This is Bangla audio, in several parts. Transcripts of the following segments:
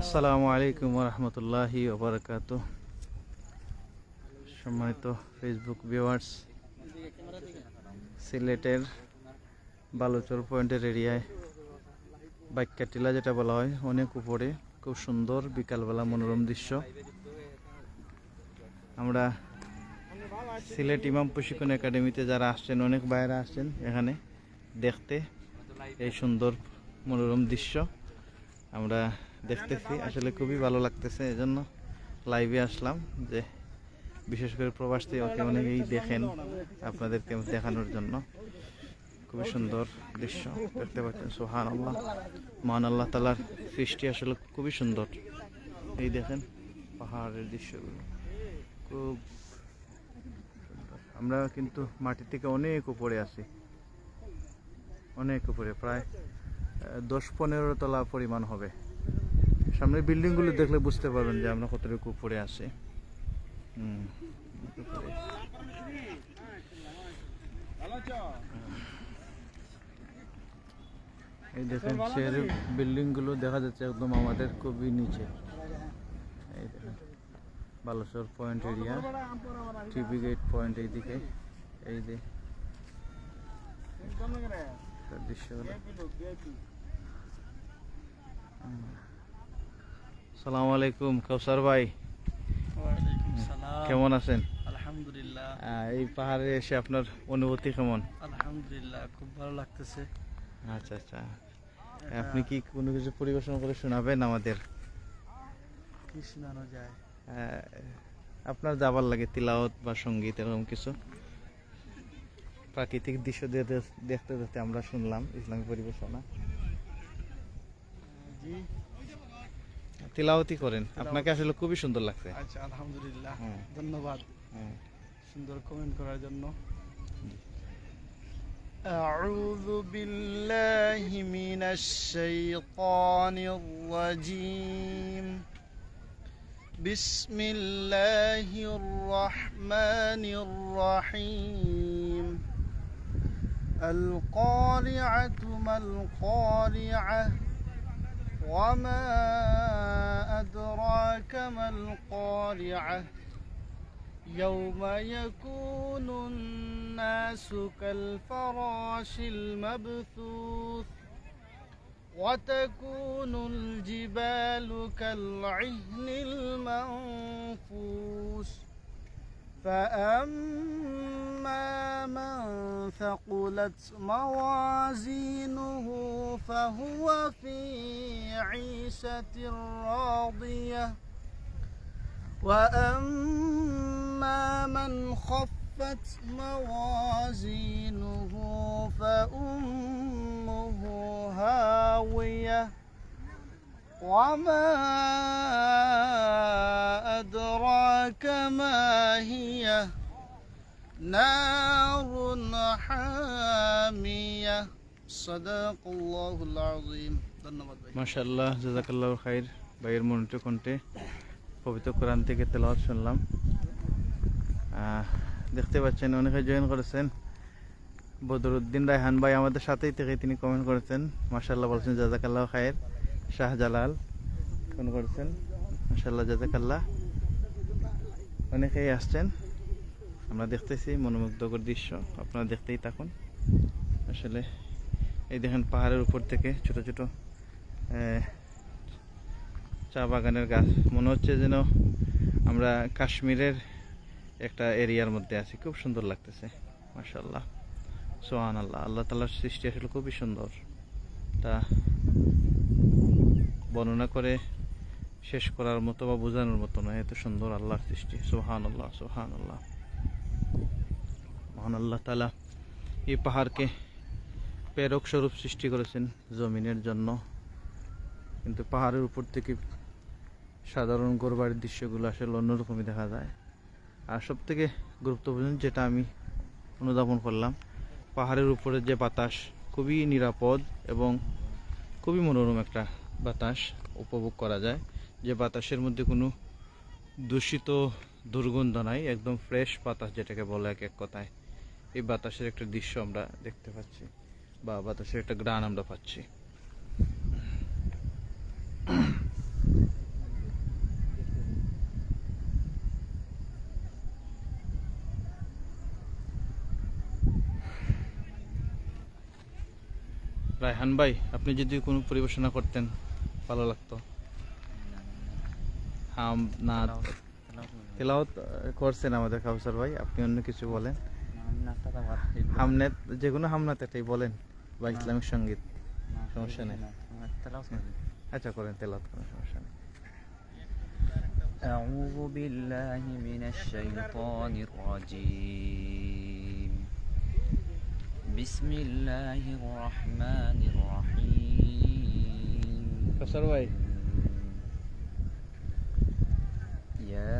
আসসালামু আলাইকুম রহমতুল্লাহি ওবরাকাত সম্মানিত ফেসবুক ক্যামেরা সিলেটের বালুচর পয়েন্টের এরিয়ায় বাইক্কা টিলা যেটা বলা হয়, অনেক উপরে খুব সুন্দর বিকালবেলা মনোরম দৃশ্য। আমরা সিলেট ইমাম প্রশিক্ষণ একাডেমিতে যারা আসছেন, অনেক বাইরে আসছেন এখানে দেখতে, এই সুন্দর মনোরম দৃশ্য। আমরা দেখতেছি, আসলে খুবই ভালো লাগতেছে, এজন্য লাইভে আসলাম যে বিশেষ করে প্রবাসী ওকে অনেকেই দেখেন আপনাদেরকে দেখানোর জন্য। খুবই সুন্দর দৃশ্য, দেখতে পাচ্ছেন সোহান আল্লাহ মহান আল্লাহ তালার সৃষ্টি আসলে খুবই সুন্দর। এই দেখেন পাহাড়ের দৃশ্যগুলো, খুব আমরা কিন্তু মাটি থেকে অনেক উপরে আছি, অনেক উপরে, প্রায় দশ পনেরো তলা পরিমাণ হবে। সামনের বিল্ডিংগুলো দেখলে বুঝতে পারবেন যে আমরা কতটুকু উপরে আছি। এই দেখেন শহরের বিল্ডিংগুলো দেখা যাচ্ছে একদম আমাদের খুবই নিচে। এই দেখেন, Balasore point area, TV gate point এইদিকে। এই যে। দৃশ্যগুলো সালাম আলাইকুম কৌসার ভাই। কেমন আছেন? আলহামদুলিল্লাহ। এই পাহাড়ে এসে আপনার অনুভূতি কেমন? আলহামদুলিল্লাহ খুব ভালো লাগতেছে। আচ্ছা আচ্ছা। আপনি কি কোনো কিছু পরিবেশন করে শোনাবেন আমাদের? কি শোনানো যায়? আপনার যাবার লাগে তিলাওত বা সংগীত এরকম কিছু? প্রাকৃতিক দৃশ্য দিয়ে- দিয়ে- দেখতে দেখতে আমরা শুনলাম ইসলামী পরিবেশনা জি তিলাওয়াতি করেন আপনাকে আসলে খুবই সুন্দর লাগছে আচ্ছা আলহামদুলিল্লাহ হ্যাঁ। ধন্যবাদ হ্যাঁ। সুন্দর কমেন্ট করার জন্য أعوذ بالله من الشيطان الرجيم بسم الله الرحمن الرحيم القارعة ما القارعة وما أدراك ما القارعة يوم يكون الناس كالفراش المبثوث وتكون الجبال كالعهن المنفوش فأما من ثقلت موازينه فهو في عيشة راضية. وأما من خفت موازينه فأمه هاوية. وما أدراك ما هي؟ نار حامية صدق الله العظيم ধন্যবাদ ভাই মাশাল্লাহ জাজাকাল্লাহ খাইর ভাইয়ের মনিটর কণ্ঠে পবিত্র কোরআন থেকে তেলাওয়াত শুনলাম আহ, দেখতে পাচ্ছেন অনেকে জয়েন করেছেন বদরুদ্দিন রায়হান ভাই আমাদের সাথেই থেকে তিনি কমেন্ট করেছেন মাশাল্লাহ বলছেন জাজাকাল্লাহ খায়ের শাহজালাল ফোন করেছেন মাশাল্লাহ জাজাকাল্লাহ অনেকেই আসছেন আমরা দেখতেছি মনোমুগ্ধকর দৃশ্য। আপনারা দেখতেই থাকুন। আসলে এই দেখেন পাহাড়ের উপর থেকে ছোট ছোট চা বাগানের গাছ। মনে হচ্ছে যেন আমরা কাশ্মীরের একটা এরিয়ার মধ্যে আছি। খুব সুন্দর লাগতেছে মাশাল্লাহ সোহান আল্লাহ আল্লাহ তালার সৃষ্টি আসলে খুবই সুন্দর। তা বর্ণনা করে শেষ করার মতো বা বোঝানোর মতো নয়। এত সুন্দর আল্লাহর সৃষ্টি। সোহান আল্লাহ সোহান আল্লাহ মহান আল্লাহ তালা এই পাহাড়কে প্রেরক স্বরূপ সৃষ্টি করেছেন জমিনের জন্য। কিন্তু পাহাড়ের উপর থেকে সাধারণ গোরবাড়ির দৃশ্যগুলো আসলে অন্যরকমই দেখা যায়। আর সব থেকে গুরুত্বপূর্ণ যেটা আমি অনুধাবন করলাম, পাহাড়ের উপরে যে বাতাস খুবই নিরাপদ এবং খুবই মনোরম একটা বাতাস উপভোগ করা যায়। যে বাতাসের মধ্যে কোনো দূষিত দুর্গন্ধ নাই, একদম ফ্রেশ বাতাস যেটাকে বলে এক এক কথায়। এই বাতাসের একটা দৃশ্য আমরা দেখতে পাচ্ছি বা বাতাসের একটা গ্রান আমরা পাচ্ছি। রায়হান ভাই আপনি যদি কোনো পরিবেশনা করতেন ভালো লাগতো। হাম না তেলাওত করছেন আমাদের কাউসার ভাই আপনি অন্য কিছু বলেন। হামনাত যে কোনো হামনাত একটাই বলেন বা ইসলামিক সঙ্গীত সমস্যা নেই। আচ্ছা করেন তেলাওত করেন সমস্যা নেই أعوذ بالله من الشيطان الرجيم بسم الله الرحمن الرحيم কাউসার ভাই يا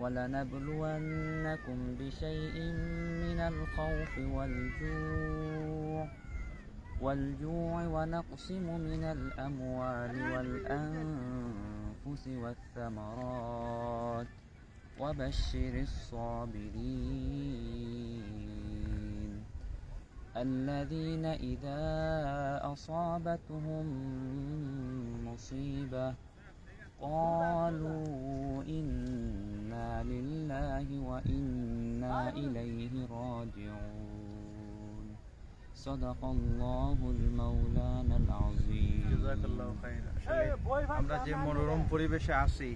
ولنبلونكم بشيء من الخوف والجوع والجوع ونقص من الأموال والأنفس والثمرات. وبشر الصابرين. الذين إذا أصابتهم مصيبة قالوا إنا لله وإنا إليه راجعون صدق الله المولانا العظيم জাযাকাল্লাহু খাইরান। আসলে আমরা যে মনোরম পরিবেশে আছি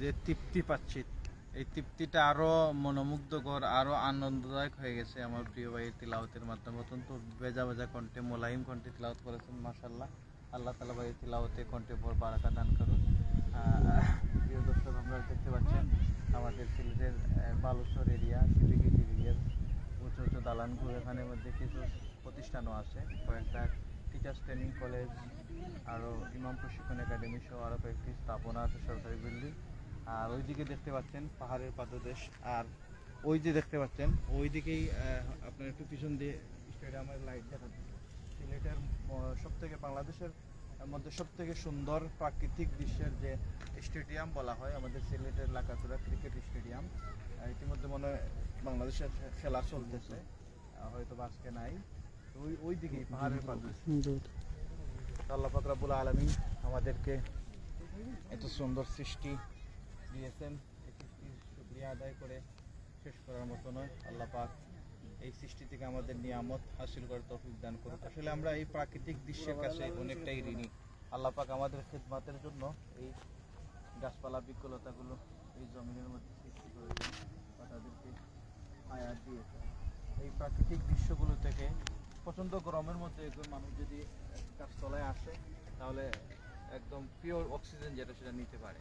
যে তৃপ্তি পাচ্ছি এই তৃপ্তিটা আরো মনোমুগ্ধকর আরো আনন্দদায়ক হয়ে গেছে আমার প্রিয় ভাইয়ের তিলাওয়াতের মাধ্যমে অত্যন্ত বেজা বেজা কণ্ঠে মোলায়েম কণ্ঠে তিলাওয়াত করেছেন মাশাল্লাহ আল্লাহ তালা ভাইয়ের তিলাওয়াতে কণ্ঠে ভর বারাকা দান করুন আহ, প্রিয় দর্শক, আপনারা দেখতে পাচ্ছেন আমাদের সিলেটের বালুচর এরিয়া সিপিগিট এরিয়ার উঁচু উঁচু দালানগুলো এখানে মধ্যে কিছু প্রতিষ্ঠানও আছে, কয়েকটা টিচার্স ট্রেনিং কলেজ আরও ইমাম প্রশিক্ষণ একাডেমি সহ আরও কয়েকটি স্থাপনা আছে সরকারি বিল্ডিং আর ওইদিকে দেখতে পাচ্ছেন পাহাড়ের পাদদেশ। আর ওই যে দেখতে পাচ্ছেন ওই দিকেই আপনার একটু পিছন দিয়ে স্টেডিয়ামের লাইট দেখা সিলেটের সব থেকে বাংলাদেশের মধ্যে সব থেকে সুন্দর প্রাকৃতিক দৃশ্যের যে স্টেডিয়াম বলা হয়, আমাদের সিলেটের লাকাতুরা ক্রিকেট স্টেডিয়াম ইতিমধ্যে মনে হয় বাংলাদেশের খেলা চলতেছে। হয়তো আজকে নাই। ওই ওই দিকেই পাহাড়ের পাদদেশ। আল্লাহ পাক রাব্বুল আলামিন আমাদেরকে এত সুন্দর সৃষ্টি দিয়েছেন। এই আদায় করে শেষ করার মতো নয়। আল্লাহ পাক এই সৃষ্টি থেকে আমাদের নিয়ামত হাসিল করার তৌফিক দান করুক। আসলে আমরা এই প্রাকৃতিক দৃশ্যের কাছে অনেকটাই ঋণী। আল্লাহ পাক আমাদের খেদমাতের জন্য এই গাছপালা বিকলতাগুলো এই জমিনের মধ্যে সৃষ্টি করেছেন বা তাদেরকে আয়াত দিয়েছেন। এই প্রাকৃতিক দৃশ্যগুলো থেকে প্রচণ্ড গরমের মধ্যে একজন মানুষ যদি গাছতলায় আসে, তাহলে একদম পিওর অক্সিজেন যেটা সেটা নিতে পারে।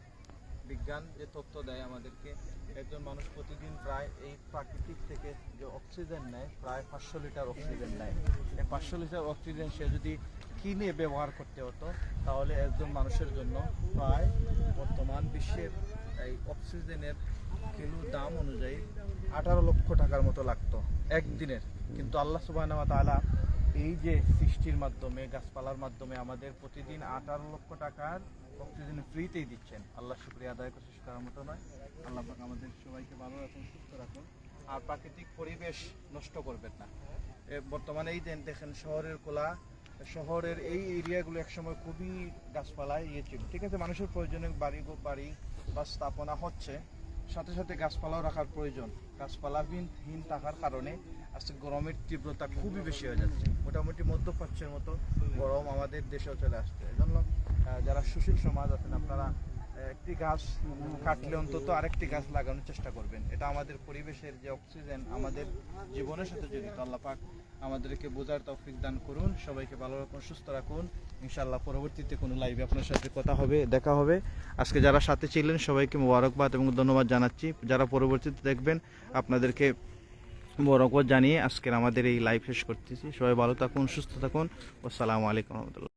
বিজ্ঞান যে তথ্য দেয় আমাদেরকে, একজন মানুষ প্রতিদিন প্রায় এই প্রাকৃতিক থেকে যে অক্সিজেন নেয়, প্রায় পাঁচশো লিটার অক্সিজেন নেয়। এই পাঁচশো লিটার অক্সিজেন সে যদি কিনে ব্যবহার করতে হতো, তাহলে একজন মানুষের জন্য প্রায় বর্তমান বিশ্বের এই অক্সিজেনের কিলো দাম অনুযায়ী আঠারো লক্ষ টাকার মতো লাগতো একদিনের। কিন্তু আল্লাহ সুবাহ তাআলা এই যে সৃষ্টির মাধ্যমে, গাছপালার মাধ্যমে আমাদের প্রতিদিন আঠারো লক্ষ টাকার অক্সিজেন ফ্রিতেই দিচ্ছেন। আল্লাহ শুক্রিয়া আদায় করে করার মতো নয়। আল্লাহ পাক আমাদের সবাইকে ভালো রাখুন, সুস্থ রাখুন। আর প্রাকৃতিক পরিবেশ নষ্ট করবেন না। বর্তমানে এই দেখেন শহরের কোলা, শহরের এই এরিয়াগুলো একসময় খুবই গাছপালায় ইয়ে ছিল। ঠিক আছে, মানুষের প্রয়োজনে বাড়ি বাড়ি বা স্থাপনা হচ্ছে। সাথে সাথে গাছপালাও রাখার প্রয়োজন। গাছপালাহীন হীন থাকার কারণে আজকে গরমের তীব্রতা খুবই বেশি হয়ে যাচ্ছে। মোটামুটি মধ্যপ্রাচ্যের মতো গরম আমাদের দেশেও চলে আসছে। এজন্য যারা সুশীল সমাজ আছেন, আপনারা একটি গাছ কাটলে অন্তত আরেকটি গাছ লাগানোর চেষ্টা করবেন। এটা আমাদের পরিবেশের যে অক্সিজেন আমাদের জীবনের সাথে জড়িত। আল্লাহ পাক আমাদেরকে বোঝার তৌফিক দান করুন। সবাইকে ভালো রাখুন, সুস্থ রাখুন। ইনশাআল্লাহ পরবর্তীতে কোনো লাইভে আপনার সাথে কথা হবে, দেখা হবে। আজকে যারা সাথে ছিলেন, সবাইকে মোবারকবাদ এবং ধন্যবাদ জানাচ্ছি। যারা পরবর্তীতে দেখবেন, আপনাদেরকে মোবারকবাদ জানিয়ে আজকের আমাদের এই লাইভ শেষ করতেছি। সবাই ভালো থাকুন, সুস্থ থাকুন। আসসালামু আলাইকুম রহমতুল্লাহ।